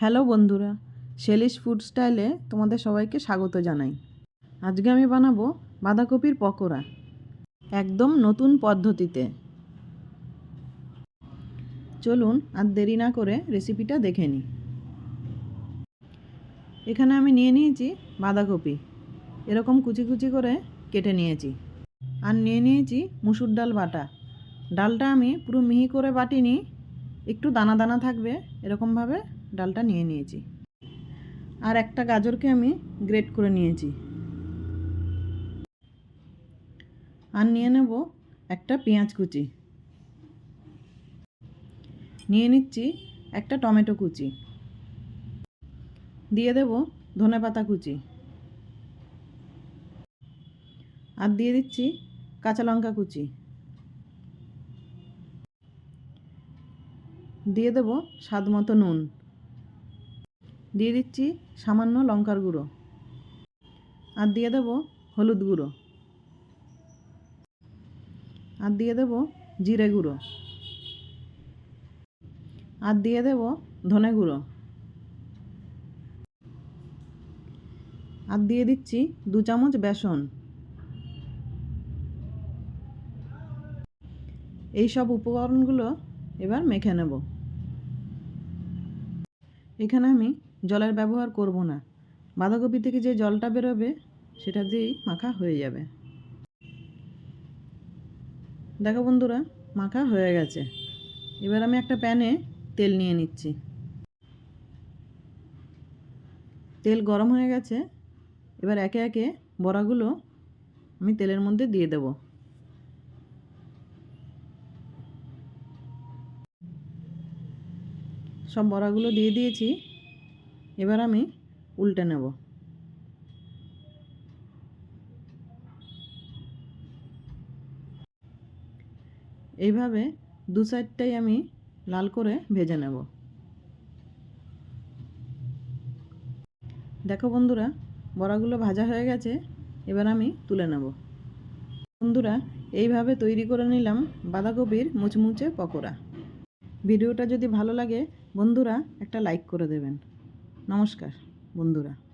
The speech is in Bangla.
হ্যালো বন্ধুরা শেলিশ ফুড স্টাইলে তোমাদের সবাইকে স্বাগত জানাই। আজকে আমি বানাবো বাঁধাকপির পকোড়া, একদম নতুন পদ্ধতিতে। চলুন আর দেরি না করে রেসিপিটা দেখে নিই। এখানে আমি নিয়ে নিয়েছি বাঁধাকপি, এরকম কুচি কুচি করে কেটে নিয়েছি। আর নিয়ে নিয়েছি মুসুর ডাল বাটা, ডালটা আমি পুরো মিহি করে বাটিনি, একটু দানা দানা থাকবে এরকমভাবে ডালটা নিয়ে নিয়েছি। আর একটা গাজরকে আমি গ্রেট করে নিয়েছি। আর নিয়ে নেব একটা পেঁয়াজ কুচি। নিয়ে নিচ্ছি একটা টমেটো কুচি। দিয়ে দেব ধনে পাতা কুচি। আর দিয়ে দিচ্ছি কাঁচা লঙ্কা কুচি। দিয়ে দেব স্বাদ মতো নুন। দিয়ে দিচ্ছি সামান্য লঙ্কার গুঁড়ো। আর দিয়ে দেব হলুদ গুঁড়ো। আর দিয়ে দেব জিরে গুঁড়ো। আর দিয়ে দেব ধনে গুঁড়ো। আর দিয়ে দিচ্ছি দু চামচ বেসন। এই সব উপকরণগুলো এবার মেখে নেব। এখানে আমি জলের ব্যবহার করব না। বাঁধাকপি থেকে যে জলটা বেরোবে, সেটা দিয়েই মাখা হয়ে যাবে। দেখো বন্ধুরা, মাখা হয়ে গেছে। এবার আমি একটা প্যানে তেল নিয়ে নিচ্ছি। তেল গরম হয়ে গেছে। এবার একে একে বড়াগুলো আমি তেলের মধ্যে দিয়ে দেব। সব বড়াগুলো দিয়ে দিয়েছি। এবার আমি উল্টে নেব। এইভাবে দু সাইডটাই আমি লাল করে ভেজে নেব। দেখো বন্ধুরা, বড়াগুলো ভাজা হয়ে গেছে, এবার আমি তুলে নেব। বন্ধুরা, এইভাবে তৈরি করে নিলাম বাঁধাকপির মুচমুচে পকোড়া। ভিডিওটা যদি ভালো লাগে, বন্ধুরা একটা লাইক করে দেবেন। নমস্কার বন্ধুরা।